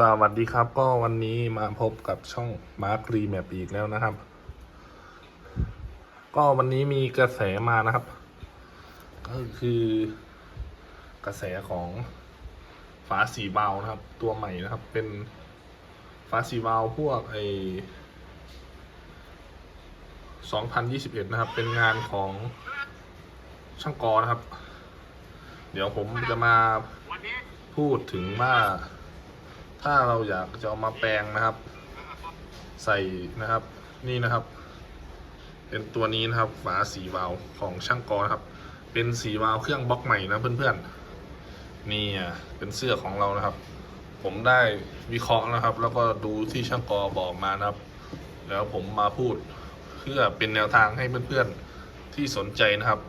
สวัสดีครับก็วันนี้มาพบกับช่องมาร์ครีแมปอีกแล้วนะครับ ก็วันนี้มีกระแสมานะครับ ก็คือกระแสของฝาสีเบานะครับ ตัวใหม่นะครับ เป็นฝาสีเบาพวกไอ2021 นะครับ เป็นงานของช่างกอนะครับ เดี๋ยวผมจะมาพูดถึงว่า ถ้าเราอยากจะเอามาแปลงนะครับ ใส่นะครับนี่นะครับ เป็นตัวนี้นะครับฝาสีวาลของช่างกอนะครับ เป็นสีวาลเครื่องบล็อกใหม่นะเพื่อนๆนี่อะเป็นเสื้อของเรานะครับ ผมได้วิเคราะห์นะครับ แล้วก็ดูที่ช่างกอบอกมานะครับ แล้วผมมาพูดเพื่อเป็นแนวทางให้เพื่อนๆที่สนใจนะครับ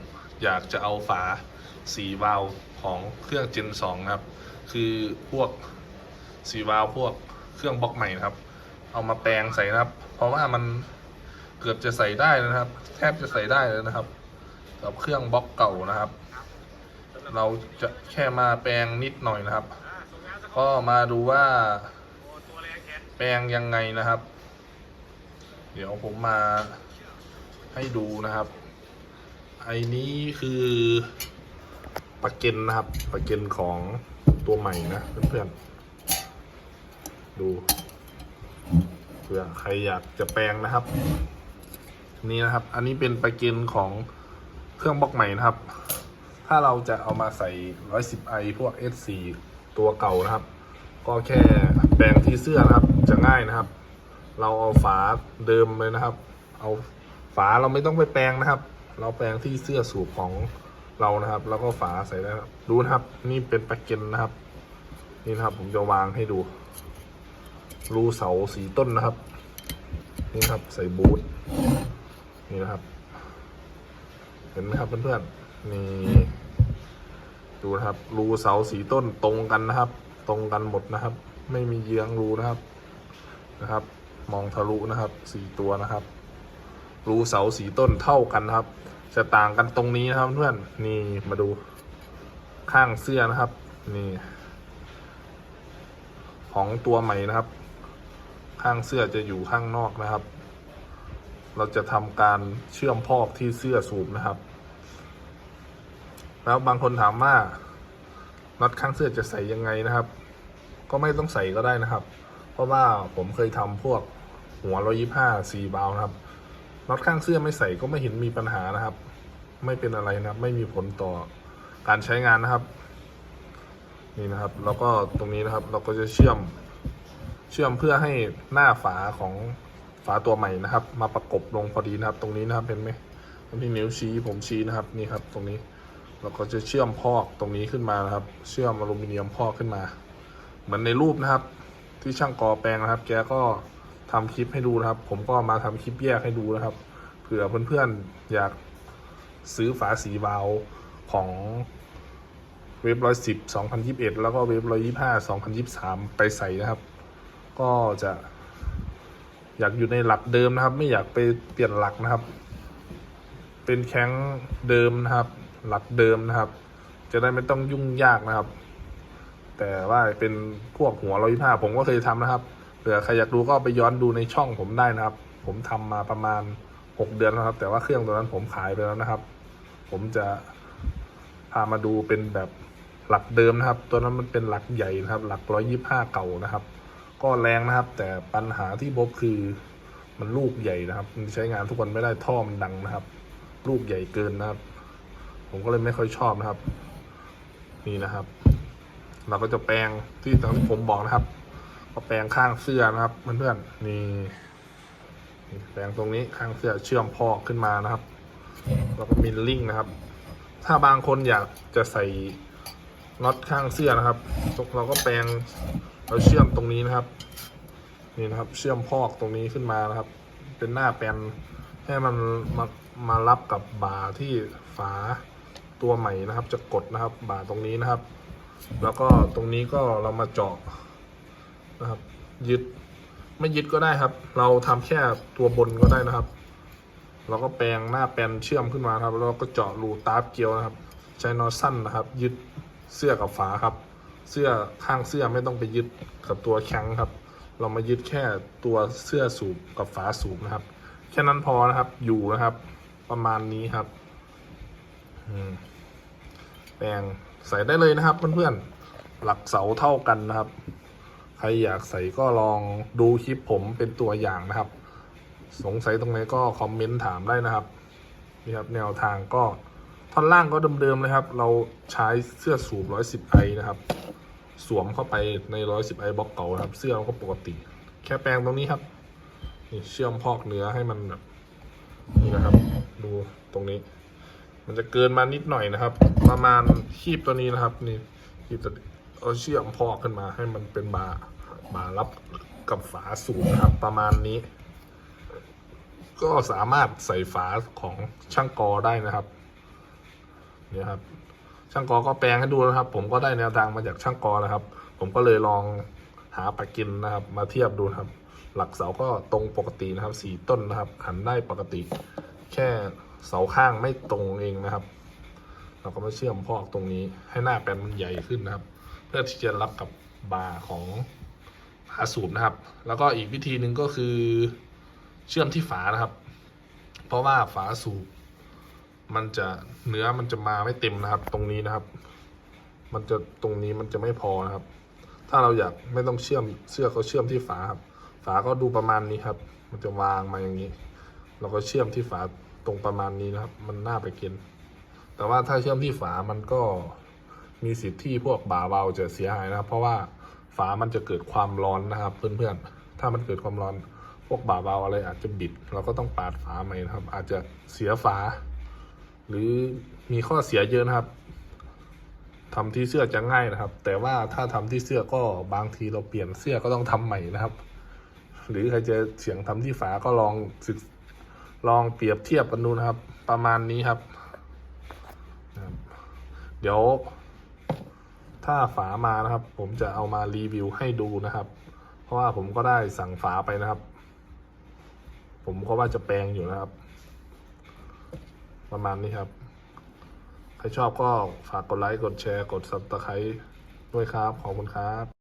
อยากจะเอาฝาสีวาลของเครื่อง Gen 2นะครับ คือพวก สีวาล์วพวกเครื่องบล็อกใหม่นะครับ เอามาแปลงใส่นะครับ เพราะว่ามันเกือบจะใส่ได้แล้วนะครับ แทบจะใส่ได้แล้วนะครับ กับเครื่องบล็อกเก่านะครับ เราจะแค่มาแปลงนิดหน่อยนะครับ ก็มาดูว่า แปลงยังไงนะครับ เดี๋ยวผมมาให้ดูนะครับไอ้นี้คือปากเกนนะครับปากเกนของตัวใหม่นะเพื่อนๆ ดูเผื่อใครอยากจะแปลงนะครับ นี่นะครับ อันนี้เป็นปลาเกนของเครื่องบล็อกใหม่นะครับ ถ้าเราจะเอามาใส่ 110i พวก S4 ตัวเก่านะครับ ก็แค่แปลงที่เสื้อนะครับ จะง่ายนะครับ เราเอาฝาเดิมเลยนะครับ เอาฝาเราไม่ต้องไปแปลงนะครับ เราแปลงที่เสื้อสูบของเรานะครับ แล้วก็ฝาใส่ได้ดูนะครับ นี่เป็นปลาเกนนะครับ นี่นะครับ ผมจะวางให้ดู รูเสาสีต้นนะครับ นี่นะครับใส่บูทนี่นะครับ เห็นไหมครับเพื่อนๆนี่ดูนะครับรูเสาสีต้นตรงกันนะครับ ตรงกันหมดนะครับ ไม่มีเยื้องรูนะครับนะครับ มองทะลุนะครับสี่ตัวนะครับ รูเสาสีต้นเท่ากันนะครับ จะต่างกันตรงนี้นะครับเพื่อนนี่มาดูข้างเสื้อนะครับ นี่ ของตัวใหม่นะครับ ข้างเสื้อจะอยู่ข้างนอกนะครับ เราจะทำการเชื่อมพอกที่เสื้อสูบนะครับ แล้วบางคนถามว่าน็อตข้างเสื้อจะใส่ยังไงนะครับ ก็ไม่ต้องใส่ก็ได้นะครับ เพราะว่าผมเคยทำพวกหัวร้อยี่ห้าสี่บาวนะครับน็อตข้างเสื้อไม่ใส่ก็ไม่เห็นมีปัญหานะครับ ไม่เป็นอะไรนะครับ ไม่มีผลต่อการใช้งานนะครับ นี่นะครับ แล้วก็ตรงนี้นะครับ เราก็จะเชื่อม เชื่อมเพื่อให้หน้าฝาของฝาตัวใหม่นะครับ มาประกบลงพอดีนะครับ ตรงนี้นะครับเห็นไหมที่นิ้วชี้ผมชี้นะครับนี่ครับ ตรงนี้เราก็จะเชื่อมพอกตรงนี้ขึ้นมานะครับ เชื่อมอลูมิเนียมพอกขึ้นมา เหมือนในรูปนะครับ ที่ช่างกอแปลงนะครับ แกก็ทำคลิปให้ดูนะครับ ผมก็มาทำคลิปแยกให้ดูนะครับเผื่อเพื่อนๆอยากซื้อฝาสีวาลของเว็บร้อยสิบสองพันยิบเอ็ดแล้วก็เว็บร้อยยี่ห้าสองพันยิบสามไปใส่นะครับ ก็จะอยากอยู่ในหลักเดิมนะครับ ไม่อยากไปเปลี่ยนหลักนะครับ เป็นแข้งเดิมนะครับ หลักเดิมนะครับ จะได้ไม่ต้องยุ่งยากนะครับ แต่ว่าเป็นพวกหัวร้อยผ้าผมก็เคยทำนะครับเผื่อใครอยากดูก็ไปย้อนดูในช่องผมได้นะครับ ผมทำมาประมาณหกเดือนแล้วครับ แต่ว่าเครื่องตัวนั้นผมขายไปแล้วนะครับ ผมจะพามาดูเป็นแบบหลักเดิมนะครับ ตัวนั้นมันเป็นหลักใหญ่นะครับ หลักร้อยยี่ห้าเก่านะครับ ก็แรงนะครับ แต่ปัญหาที่พบคือมันลูกใหญ่นะครับ มันใช้งานทุกวันไม่ได้ท่อมันดังนะครับ ลูกใหญ่เกินนะครับ ผมก็เลยไม่ค่อยชอบนะครับ นี่นะครับ เราก็จะแปลงที่ตามที่ผมบอกนะครับก็แปลงข้างเสื้อนะครับเพื่อนๆนี่แปลงตรงนี้ข้างเสื้อเชื่อมพอกขึ้นมานะครับ แล้วก็มิลลิ่งนะครับ ถ้าบางคนอยากจะใส่ น็อตข้างเสื้อนะครับเราก็แปลงเราเชื่อมตรงนี้นะครับ นี่นะครับ เชื่อมพอกตรงนี้ขึ้นมานะครับ เป็นหน้าแปลนให้มันมามารับกับบ่าที่ฝาตัวใหม่นะครับ จะกดนะครับบ่าตรงนี้นะครับ แล้วก็ตรงนี้ก็เรามาเจาะนะครับ ยึดไม่ยึดก็ได้ครับ เราทำแค่ตัวบนก็ได้นะครับ เราก็แปลงหน้าแปลนเชื่อมขึ้นมาครับ แล้วก็เจาะรูตาร์ฟเกลียวนะครับ ใช้นอสั้นนะครับ ยึด เสื้อกับฝาครับ เสื้อข้างเสื้อไม่ต้องไปยึดกับตัวแข้งครับ เรามายึดแค่ตัวเสื้อสูบกับฝาสูบนะครับ แค่นั้นพอนะครับอยู่นะครับ ประมาณนี้ครับแปรงใส่ได้เลยนะครับเพื่อนๆหลักเสาเท่ากันนะครับ ใครอยากใส่ก็ลองดูคลิปผมเป็นตัวอย่างนะครับ สงสัยตรงไหนก็คอมเมนต์ถามได้นะครับนี่ครับแนวทางก็ ท่อนล่างก็เดิมๆเลยครับ เราใช้เสื้อสูบ 110ไอนะครับ สวมเข้าไปใน 110ไอบล็อกเก่านะครับ เสื้อเราก็ปกติ แค่แปรงตรงนี้ครับ นี่เชื่อมพอกเนื้อให้มันแบบนี่นะครับ ดูตรงนี้ มันจะเกินมานิดหน่อยนะครับ ประมาณคีบตัวนี้นะครับ นี่คีบตัวเอาเชื่อมพอกขึ้นมาให้มันเป็นบาบาร์รับกับฝาสูบนะครับ ประมาณนี้ ก็สามารถใส่ฝาของช่างกอได้นะครับ เนี่ยครับ ช่างกอก็แปลงให้ดูนะครับ ผมก็ได้แนวทางมาจากช่างกอนะครับ ผมก็เลยลองหาปลากินนะครับ มาเทียบดูครับ หลักเสาก็ตรงปกตินะครับสี่ต้นนะครับขันได้ปกติ แค่เสาข้างไม่ตรงเองนะครับ เราก็มาเชื่อมพอกตรงนี้ ให้หน้าแปลนมันใหญ่ขึ้นนะครับ เพื่อที่จะรับกับบาร์ของฝาสูบนะครับ แล้วก็อีกวิธีหนึ่งก็คือเชื่อมที่ฝานะครับ เพราะว่าฝาสูบ มันจะเนื้อมันจะมาไม่เต็มนะครับ ตรงนี้นะครับ มันจะตรงนี้มันจะไม่พอนะครับ ถ้าเราอยากไม่ต้องเชื่อมเสื้อเขาเชื่อมที่ฝาครับ ฝาก็ดูประมาณนี้ครับ มันจะวางมาอย่างนี้ เราก็เชื่อมที่ฝาตรงประมาณนี้นะครับ มันน่าไปกิน แต่ว่าถ้าเชื่อมที่ฝามันก็มีสิทธิ์ที่พวกบ่าเบาจะเสียหายนะครับ เพราะว่าฝามันจะเกิดความร้อนนะครับ เพื่อนๆ ถ้ามันเกิดความร้อน พวกบ่าเบาอะไรอาจจะบิด เราก็ต้องปาดฝาใหม่นะครับ อาจจะเสียฝา หรือมีข้อเสียเยอะนะครับทำที่เสื้อจะง่ายนะครับ แต่ว่าถ้าทำที่เสื้อก็บางทีเราเปลี่ยนเสื้อก็ต้องทำใหม่นะครับ หรือใครจะเสียงทำที่ฝาก็ลองศึกลองเปรียบเทียบกันดูนะครับ ประมาณนี้ครับนะครับเดี๋ยว ถ้าฝามานะครับ ผมจะเอามารีวิวให้ดูนะครับ เพราะว่าผมก็ได้สั่งฝาไปนะครับ ผมก็ว่าจะแปลงอยู่นะครับ ประมาณนี้ครับ ใครชอบก็ฝากกดไลค์ กดแชร์ กด subscribe ด้วยครับ ขอบคุณครับ